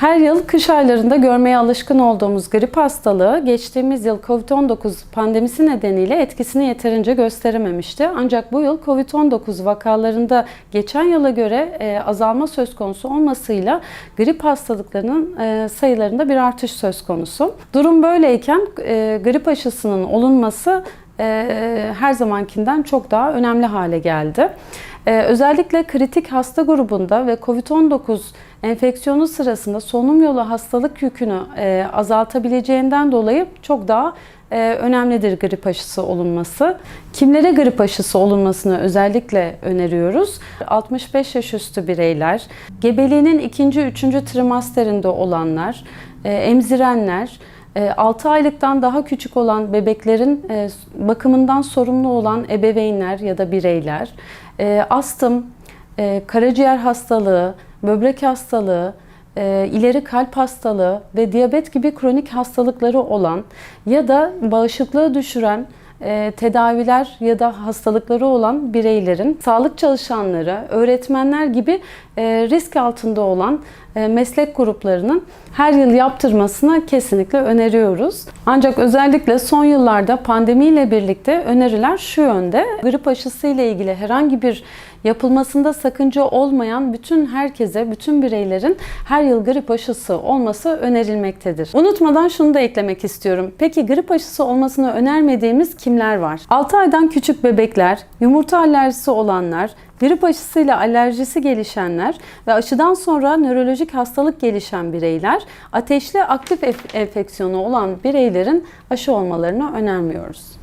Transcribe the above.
Her yıl kış aylarında görmeye alışkın olduğumuz grip hastalığı geçtiğimiz yıl COVID-19 pandemisi nedeniyle etkisini yeterince gösterememişti. Ancak bu yıl COVID-19 vakalarında geçen yıla göre e, azalma söz konusu olmasıyla grip hastalıklarının e, sayılarında bir artış söz konusu. Durum böyleyken e, grip aşısının olunması her zamankinden çok daha önemli hale geldi. E, özellikle kritik hasta grubunda ve COVID-19 enfeksiyonu sırasında solunum yolu hastalık yükünü e, azaltabileceğinden dolayı çok daha e, önemlidir grip aşısı olunması. Kimlere grip aşısı olunmasını özellikle öneriyoruz? 65 yaş üstü bireyler, gebeliğinin ikinci, üçüncü trimasterinde olanlar, e, emzirenler, 6 aylıktan daha küçük olan bebeklerin e, bakımından sorumlu olan ebeveynler ya da bireyler, e, astım, e, karaciğer hastalığı, böbrek hastalığı, ileri kalp hastalığı ve diyabet gibi kronik hastalıkları olan ya da bağışıklığı düşüren tedaviler ya da hastalıkları olan bireylerin, sağlık çalışanları, öğretmenler gibi risk altında olan meslek gruplarının her yıl yaptırmasını kesinlikle öneriyoruz. Ancak özellikle son yıllarda pandemiyle birlikte öneriler şu yönde. Grip aşısı ile ilgili herhangi bir yapılmasında sakınca olmayan bütün herkese, bütün bireylerin her yıl grip aşısı olması önerilmektedir. Unutmadan şunu da eklemek istiyorum. Peki grip aşısı olmasını önermediğimiz kimler var? 6 aydan küçük bebekler, yumurta alerjisi olanlar, grip aşısıyla alerjisi gelişenler ve aşıdan sonra nörolojik hastalık gelişen bireyler, ateşli aktif enfeksiyonu olan bireylerin aşı olmalarını önermiyoruz.